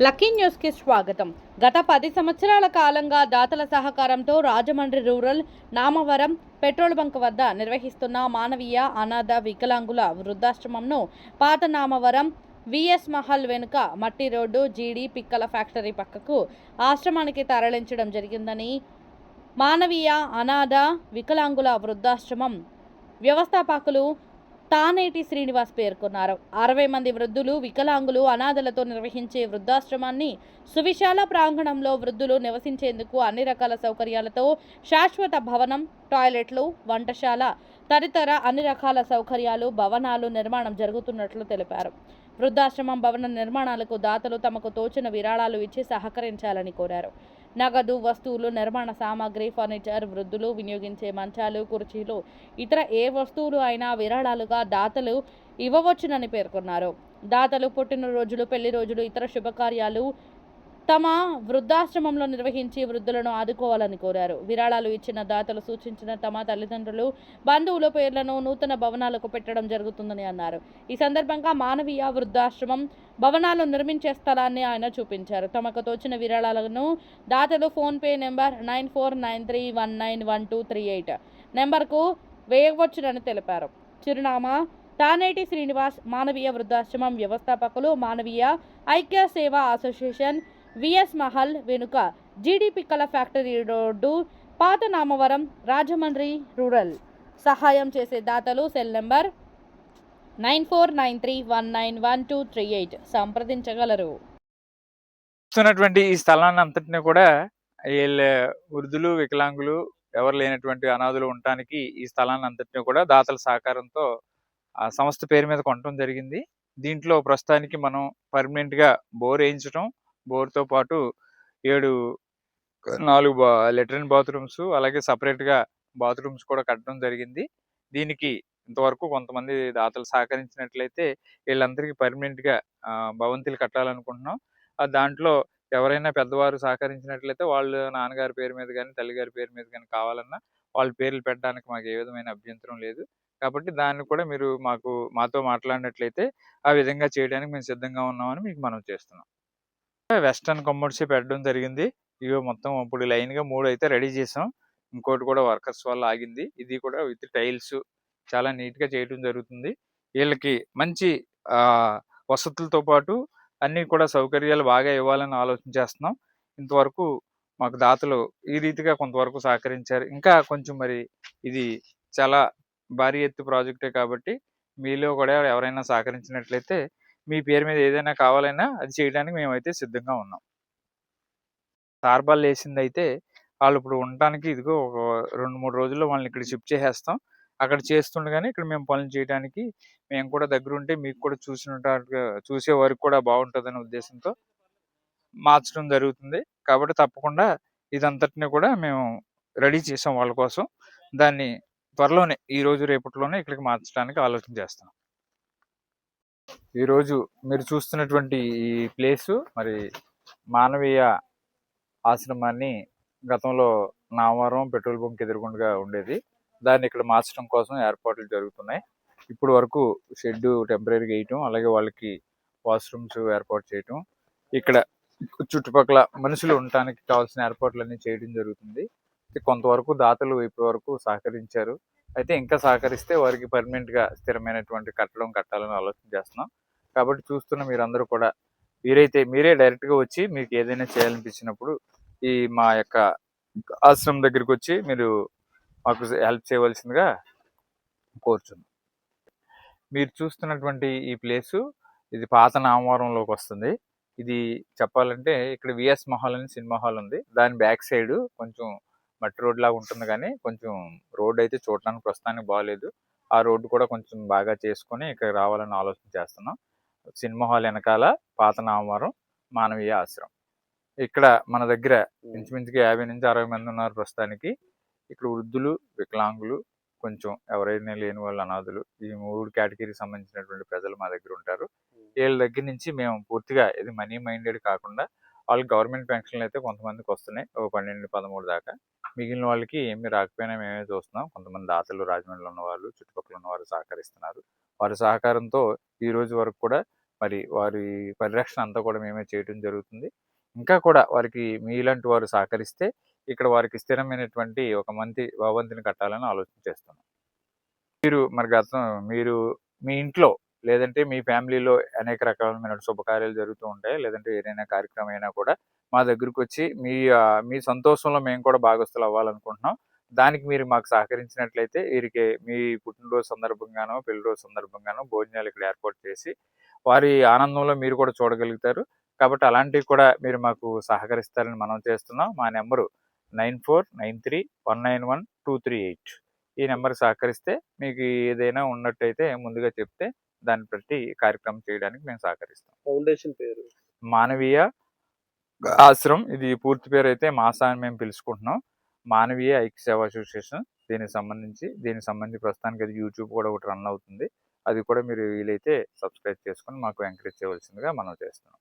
Lucky న్యూస్కి స్వాగతం. గత పది సంవత్సరాల కాలంగా దాతల సహకారంతో Rajahmundry rural Namavaram petrol bunk వద్ద నిర్వహిస్తున్న మానవీయ అనాథ వికలాంగుల వృద్ధాశ్రమంను పాత నామవరం విఎస్ మహల్ వెనుక మట్టి రోడ్డు జీడి పిక్కల ఫ్యాక్టరీ పక్కకు ఆశ్రమానికి తరలించడం జరిగిందని మానవీయ అనాథ వికలాంగుల వృద్ధాశ్రమం వ్యవస్థాపకులు తానేటి శ్రీనివాస్ పేర్కొన్నారు. అరవై మంది వృద్ధులు వికలాంగులు అనాథలతో నిర్వహించే వృద్ధాశ్రమాన్ని సువిశాల ప్రాంగణంలో వృద్ధులు నివసించేందుకు అన్ని రకాల సౌకర్యాలతో శాశ్వత భవనం టాయిలెట్లు వంటశాల తదితర అన్ని రకాల సౌకర్యాలు భవనాలు నిర్మాణం జరుగుతున్నట్లు తెలిపారు. వృద్ధాశ్రమం భవన నిర్మాణాలకు దాతలు తమకు తోచిన విరాళాలు ఇచ్చి సహకరించాలని కోరారు. నగదు వస్తువులు నిర్మాణ సామాగ్రి ఫర్నిచర్ వృద్ధులు వినియోగించే మంచాలు కుర్చీలు ఇతర ఏ వస్తువులు అయినా విరాళాలుగా దాతలు ఇవ్వవచ్చునని పేర్కొన్నారు. దాతలు పుట్టినరోజులు పెళ్ళి రోజులు ఇతర శుభకార్యాలు తమ వృద్ధాశ్రమంలో నిర్వహించి వృద్ధులను ఆదుకోవాలని కోరారు. విరాళాలు ఇచ్చిన దాతలు సూచించిన తమ తల్లిదండ్రులు బంధువుల పేర్లను నూతన భవనాలకు పెట్టడం జరుగుతుందని అన్నారు. ఈ సందర్భంగా మానవీయ వృద్ధాశ్రమం భవనాలు నిర్మించే స్థలాన్ని ఆయన చూపించారు. తమకు తోచిన విరాళాలను దాతలు PhonePe number nine four nine three one nine one two three eight నెంబర్కు వేయవచ్చునని తెలిపారు. చిరునామా తానేటి శ్రీనివాస్ మానవీయ వృద్ధాశ్రమం వ్యవస్థాపకులు మానవీయ ఐక్య సేవా అసోసియేషన్ విఎస్ మహల్ వెనుక జీడి పిక్కల ఫ్యాక్టరీ రోడ్డు పాత నామవరం రాజమండ్రి రూరల్. సహాయం చేసే దాతలు cell number nine four nine three one nine one two three eight. సంప్రదించగలరు. చూస్తున్నటువంటి ఈ స్థలాన్ని అంతటిని కూడా వీళ్ళ వృద్ధులు వికలాంగులు ఎవరు లేనటువంటి అనాథులు ఉండటానికి ఈ స్థలాన్ని అంతటిని కూడా దాతల సహకారంతో ఆ సంస్థ పేరు మీద కొనడం జరిగింది. దీంట్లో ప్రస్తుతానికి మనం పర్మనెంట్గా బోర్ వేయించడం బోర్తో పాటు ఏడు నాలుగు బా లెట్రిన్ బాత్రూమ్స్ అలాగే సపరేట్గా బాత్రూమ్స్ కూడా కట్టడం జరిగింది. దీనికి ఇంతవరకు కొంతమంది దాతలు సహకరించినట్లయితే వీళ్ళందరికీ పర్మనెంట్గా ఆ, భవంతులు కట్టాలనుకుంటున్నాం. ఆ దాంట్లో ఎవరైనా పెద్దవారు సహకరించినట్లయితే వాళ్ళు నాన్నగారి పేరు మీద కానీ తల్లిగారి పేరు మీద కానీ కావాలన్నా వాళ్ళ పేర్లు పెట్టడానికి మాకు ఏ విధమైన అభ్యంతరం లేదు. కాబట్టి దాన్ని కూడా మీరు మాకు మాతో మాట్లాడినట్లయితే ఆ విధంగా చేయడానికి మేము సిద్ధంగా ఉన్నామని మీకు మనం చేస్తున్నాం. వెస్టర్న్ కమోడ్స్ పెట్టడం జరిగింది. ఇవి మొత్తం ఇప్పుడు లైన్గా మూడు అయితే రెడీ చేసాం. ఇంకోటి కూడా వర్కర్స్ వల్ల ఆగింది. ఇది కూడా విత్ టైల్స్ చాలా నీట్గా చేయడం జరుగుతుంది. వీళ్ళకి మంచి ఆ వసతులతో పాటు అన్ని కూడా సౌకర్యాలు బాగా ఇవ్వాలని ఆలోచన చేస్తున్నాం. ఇంతవరకు మాకు దాతలు ఈ రీతిగా కొంతవరకు సహకరించారు. ఇంకా కొంచెం మరి ఇది చాలా భారీ ఎత్తు ప్రాజెక్టే కాబట్టి మీలో కూడా ఎవరైనా సహకరించినట్లయితే మీ పేరు మీద ఏదైనా కావాలైనా అది చేయడానికి మేమైతే సిద్ధంగా ఉన్నాం. తార్బాల్ వేసింది అయితే వాళ్ళు ఇప్పుడు ఉండటానికి ఇదిగో ఒక రెండు మూడు రోజుల్లో వాళ్ళని ఇక్కడ షిఫ్ట్ చేసేస్తాం. అక్కడ చేస్తుండగానే ఇక్కడ మేము పనులు చేయడానికి మేము కూడా దగ్గర ఉంటే మీకు కూడా చూసినట్టుగా చూసే వరకు కూడా బాగుంటుందనే ఉద్దేశంతో మార్చడం జరుగుతుంది. కాబట్టి తప్పకుండా ఇదంతటిని కూడా మేము రెడీ చేసాం వాళ్ళ కోసం. దాన్ని త్వరలోనే ఈ రోజు రేపటిలోనే ఇక్కడికి మార్చడానికి ఆలోచన చేస్తాం ఈరోజు మీరు చూస్తున్నటువంటి ఈ ప్లేసు మరి మానవీయ ఆశ్రమాన్ని గతంలో నామవరం పెట్రోల్ బంక్ ఎదురుగుండగా ఉండేది. దాన్ని ఇక్కడ మార్చడం కోసం ఏర్పాట్లు జరుగుతున్నాయి. ఇప్పుడు వరకు షెడ్ టెంపరీగా వేయటం అలాగే వాళ్ళకి వాష్రూమ్స్ ఏర్పాటు చేయటం ఇక్కడ చుట్టుపక్కల మనుషులు ఉండటానికి కావాల్సిన ఏర్పాట్లన్నీ చేయడం జరుగుతుంది. కొంతవరకు దాతలు ఇప్పటి వరకు సహకరించారు. అయితే ఇంకా సహకరిస్తే వారికి పర్మనెంట్గా స్థిరమైనటువంటి కట్టడం కట్టాలని ఆలోచన చేస్తున్నాం. కాబట్టి చూస్తున్న మీరందరూ కూడా మీరైతే మీరే డైరెక్ట్గా వచ్చి మీకు ఏదైనా చేయాలనిపించినప్పుడు ఈ మా యొక్క ఆశ్రమం దగ్గరికి వచ్చి మీరు మాకు హెల్ప్ చేయవలసిందిగా కోరుచున్నాం. మీరు చూస్తున్నటువంటి ఈ ప్లేసు ఇది పాత నామవరంలోకి వస్తుంది. ఇది చెప్పాలంటే ఇక్కడ విఎస్ మహల్ అని సినిమా హాల్ ఉంది. దాని బ్యాక్ సైడ్ కొంచెం మట్టి రోడ్ లాగా ఉంటుంది కానీ కొంచెం రోడ్ అయితే చూడటానికి ప్రస్తుతానికి బాగాలేదు ఆ రోడ్డు కూడా కొంచెం బాగా చేసుకొని ఇక్కడ రావాలని ఆలోచన చేస్తున్నాం. సినిమా హాల్ వెనకాల పాత నామవరం మానవీయ ఆశ్రమం. ఇక్కడ మన దగ్గర ఇంచుమించుగా యాభై నుంచి అరవై మంది ఉన్నారు ప్రస్తుతానికి. ఇక్కడ వృద్ధులు వికలాంగులు కొంచెం ఎవరైనా లేని వాళ్ళు అనాథులు ఈ మూడు కేటగిరీకి సంబంధించినటువంటి ప్రజలు మా దగ్గర ఉంటారు. వీళ్ళ దగ్గర నుంచి మేము పూర్తిగా ఇది మనీ మైండెడ్ కాకుండా వాళ్ళు గవర్నమెంట్ పెన్షన్లు అయితే కొంతమందికి వస్తున్నాయి. ఒక పన్నెండు పదమూడు దాకా. మిగిలిన వాళ్ళకి ఏమి రాకపోయినా మేమే చూస్తున్నాం. కొంతమంది దాతలు రాజమండ్రిలో ఉన్న వాళ్ళు చుట్టుపక్కల ఉన్న వారు సహకరిస్తున్నారు. వారి సహకారంతో ఈ రోజు వరకు కూడా మరి వారి పరిరక్షణ అంతా కూడా మేమే చేయడం జరుగుతుంది. ఇంకా కూడా వారికి మీలాంటి వారు సహకరిస్తే ఇక్కడ వారికి స్థిరమైనటువంటి ఒక మంచి భవంతిని కట్టాలని ఆలోచన చేస్తున్నాం. మీరు మరి గతం మీరు మీ ఇంట్లో లేదంటే మీ ఫ్యామిలీలో అనేక రకాలైన శుభకార్యాలు జరుగుతూ ఉంటాయి. లేదంటే ఏదైనా కార్యక్రమం అయినా కూడా మా దగ్గరకు వచ్చి మీ మీ సంతోషంలో మేము కూడా భాగస్తులు అవ్వాలనుకుంటున్నాం. దానికి మీరు మాకు సహకరించినట్లయితే వీరికి మీ పుట్టినరోజు సందర్భంగానో పెళ్ళిరోజు సందర్భంగానో భోజనాలు ఇక్కడ ఏర్పాటు చేసి వారి ఆనందంలో మీరు కూడా చూడగలుగుతారు. కాబట్టి అలాంటివి కూడా మీరు మాకు సహకరిస్తారని మనం చేస్తున్నాం. మా number nine four nine three one nine one two three eight. ఈ నెంబర్ సహకరిస్తే మీకు ఏదైనా ఉన్నట్టయితే ముందుగా చెప్తే దాన్ని బట్టి కార్యక్రమం చేయడానికి మేము సహకరిస్తాం. ఫౌండేషన్ పేరు. మానవీయ ఆశ్రమం ఇది పూర్తి పేరు అయితే మాసా అని మేము పిలుచుకుంటున్నాం. మానవీయ ఐక్య సేవా అసోసియేషన్ దీనికి సంబంధించి దీనికి సంబంధించి ప్రస్తుతానికి అది యూట్యూబ్ కూడా ఒకటి రన్ అవుతుంది. అది కూడా మీరు వీలైతే సబ్స్క్రైబ్ చేసుకొని మాకు ఎంకరేజ్ చేయవలసిందిగా మనం చేస్తున్నాం.